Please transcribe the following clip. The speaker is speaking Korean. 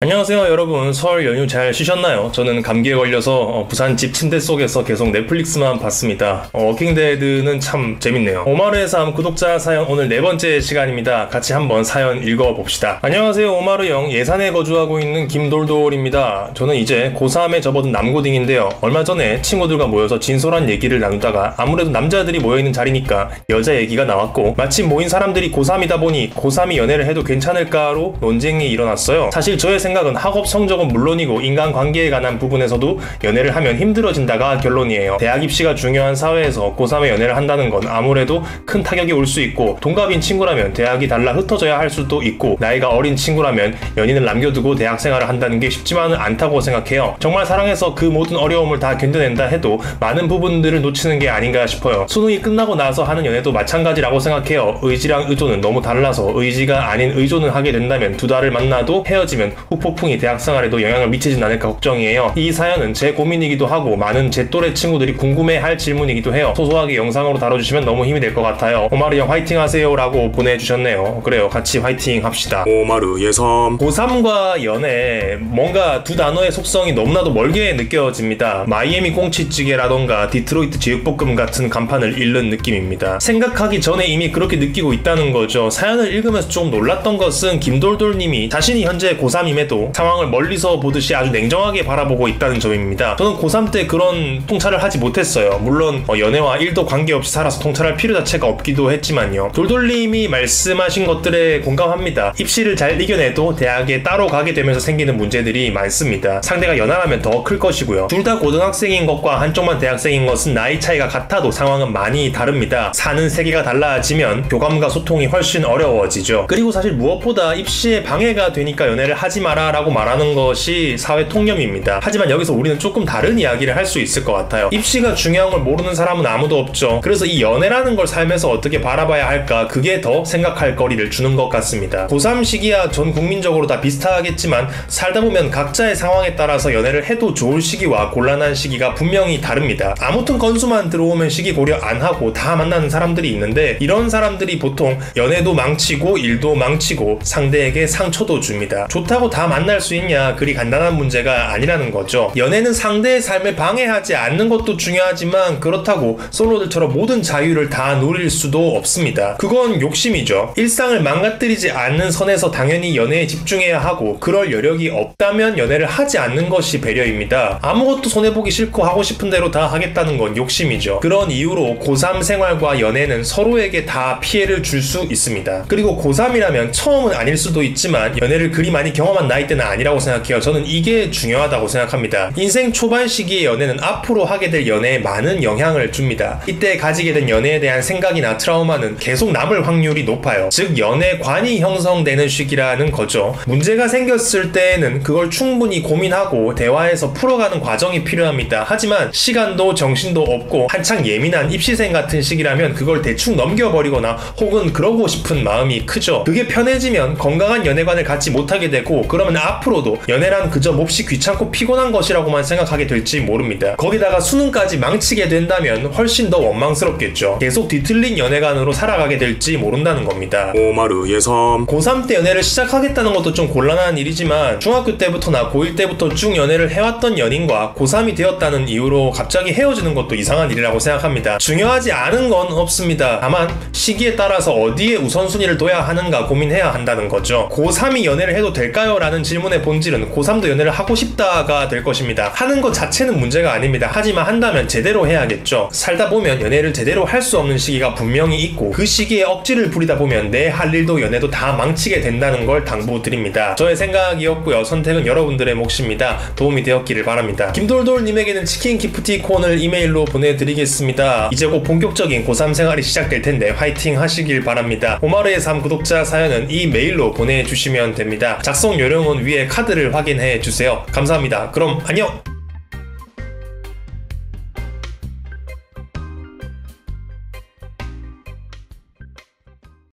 안녕하세요 여러분. 설 연휴 잘 쉬셨나요? 저는 감기에 걸려서 어, 부산집 침대 속에서 계속 넷플릭스만 봤습니다. 어, 워킹데드는 참 재밌네요. 오마르의 삶 구독자 사연 오늘 네 번째 시간입니다. 같이 한번 사연 읽어봅시다. 안녕하세요 오마르 형. 예산에 거주하고 있는 김돌돌입니다. 저는 이제 고3에 접어든 남고딩인데요. 얼마 전에 친구들과 모여서 진솔한 얘기를 나누다가 아무래도 남자들이 모여있는 자리니까 여자 얘기가 나왔고 마침 모인 사람들이 고3이다 보니 고3이 연애를 해도 괜찮을까로 논쟁이 일어났어요. 사실 저의 생각은 학업 성적은 물론이고 인간관계에 관한 부분에서도 연애를 하면 힘들어진다가 결론이에요. 대학 입시가 중요한 사회에서 고3에 연애를 한다는 건 아무래도 큰 타격이 올 수 있고 동갑인 친구라면 대학이 달라 흩어져야 할 수도 있고 나이가 어린 친구라면 연인을 남겨두고 대학 생활을 한다는 게 쉽지만은 않다고 생각해요. 정말 사랑해서 그 모든 어려움을 다 견뎌낸다 해도 많은 부분들을 놓치는 게 아닌가 싶어요. 수능이 끝나고 나서 하는 연애도 마찬가지라고 생각해요. 의지랑 의존은 너무 달라서 의지가 아닌 의존을 하게 된다면 두 달을 만나도 헤어지면 후 후폭풍이 대학 생활에도 영향을 미치진 않을까 걱정이에요. 이 사연은 제 고민이기도 하고 많은 제 또래 친구들이 궁금해할 질문이기도 해요. 소소하게 영상으로 다뤄주시면 너무 힘이 될 것 같아요. 오마르 형 화이팅 하세요 라고 보내주셨네요. 그래요. 같이 화이팅 합시다. 오마르 예섬 고3과 연애 뭔가 두 단어의 속성이 너무나도 멀게 느껴집니다. 마이애미 꽁치찌개라던가 디트로이트 제육볶음 같은 간판을 읽는 느낌입니다. 생각하기 전에 이미 그렇게 느끼고 있다는 거죠. 사연을 읽으면서 좀 놀랐던 것은 김돌돌님이 자신이 현재 고3임에 해도 상황을 멀리서 보듯이 아주 냉정하게 바라보고 있다는 점입니다. 저는 고3 때 그런 통찰을 하지 못했어요. 물론 어, 연애와 일도 관계없이 살아서 통찰할 필요 자체가 없기도 했지만요. 돌돌님이 말씀하신 것들에 공감합니다. 입시를 잘 이겨내도 대학에 따로 가게 되면서 생기는 문제들이 많습니다. 상대가 연하라면 더 클 것이고요. 둘 다 고등학생인 것과 한쪽만 대학생인 것은 나이 차이가 같아도 상황은 많이 다릅니다. 사는 세계가 달라지면 교감과 소통이 훨씬 어려워지죠. 그리고 사실 무엇보다 입시에 방해가 되니까 연애를 하지 마라 마라라고 말하는 것이 사회 통념입니다. 하지만 여기서 우리는 조금 다른 이야기를 할 수 있을 것 같아요. 입시가 중요한 걸 모르는 사람은 아무도 없죠. 그래서 이 연애라는 걸 살면서 어떻게 바라봐야 할까 그게 더 생각할 거리를 주는 것 같습니다. 고3 시기야 전 국민적으로 다 비슷하겠지만 살다 보면 각자의 상황에 따라서 연애를 해도 좋을 시기와 곤란한 시기가 분명히 다릅니다. 아무튼 건수만 들어오면 시기 고려 안 하고 다 만나는 사람들이 있는데 이런 사람들이 보통 연애도 망치고 일도 망치고 상대에게 상처도 줍니다. 좋다고 다 만날 수 있냐 그리 간단한 문제가 아니라는 거죠. 연애는 상대의 삶을 방해하지 않는 것도 중요하지만 그렇다고 솔로들처럼 모든 자유를 다 누릴 수도 없습니다. 그건 욕심이죠. 일상을 망가뜨리지 않는 선에서 당연히 연애에 집중해야 하고 그럴 여력이 없다면 연애를 하지 않는 것이 배려입니다. 아무것도 손해보기 싫고 하고 싶은 대로 다 하겠다는 건 욕심이죠. 그런 이유로 고3 생활과 연애는 서로에게 다 피해를 줄 수 있습니다. 그리고 고3이라면 처음은 아닐 수도 있지만 연애를 그리 많이 경험한 나이 때는 아니라고 생각해요. 저는 이게 중요하다고 생각합니다. 인생 초반 시기의 연애는 앞으로 하게 될 연애에 많은 영향을 줍니다. 이때 가지게 된 연애에 대한 생각이나 트라우마는 계속 남을 확률이 높아요. 즉 연애관이 형성되는 시기라는 거죠. 문제가 생겼을 때에는 그걸 충분히 고민하고 대화해서 풀어가는 과정이 필요합니다. 하지만 시간도 정신도 없고 한창 예민한 입시생 같은 시기라면 그걸 대충 넘겨버리거나 혹은 그러고 싶은 마음이 크죠. 그게 편해지면 건강한 연애관을 갖지 못하게 되고 그러 면 그러면 앞으로도 연애란 그저 몹시 귀찮고 피곤한 것이라고만 생각하게 될지 모릅니다. 거기다가 수능까지 망치게 된다면 훨씬 더 원망스럽겠죠. 계속 뒤틀린 연애관으로 살아가게 될지 모른다는 겁니다. 오마르 예섬 고3 때 연애를 시작하겠다는 것도 좀 곤란한 일이지만 중학교 때부터나 고1 때부터 쭉 연애를 해왔던 연인과 고3이 되었다는 이유로 갑자기 헤어지는 것도 이상한 일이라고 생각합니다. 중요하지 않은 건 없습니다. 다만 시기에 따라서 어디에 우선순위를 둬야 하는가 고민해야 한다는 거죠. 고3이 연애를 해도 될까요? 라는 질문의 본질은 고3도 연애를 하고 싶다가 될 것입니다. 하는 것 자체는 문제가 아닙니다. 하지만 한다면 제대로 해야겠죠. 살다 보면 연애를 제대로 할 수 없는 시기가 분명히 있고 그 시기에 억지를 부리다 보면 내 할 일도 연애도 다 망치게 된다는 걸 당부드립니다. 저의 생각이었고요. 선택은 여러분들의 몫입니다. 도움이 되었기를 바랍니다. 김돌돌님에게는 치킨 기프티콘을 이메일로 보내드리겠습니다. 이제 곧 본격적인 고3 생활이 시작될 텐데 화이팅 하시길 바랍니다. 오마르의 삶 구독자 사연은 이 메일로 보내주시면 됩니다. 작성 요령 은 위에 카드를 확인해 주세요. 감사합니다. 그럼 안녕!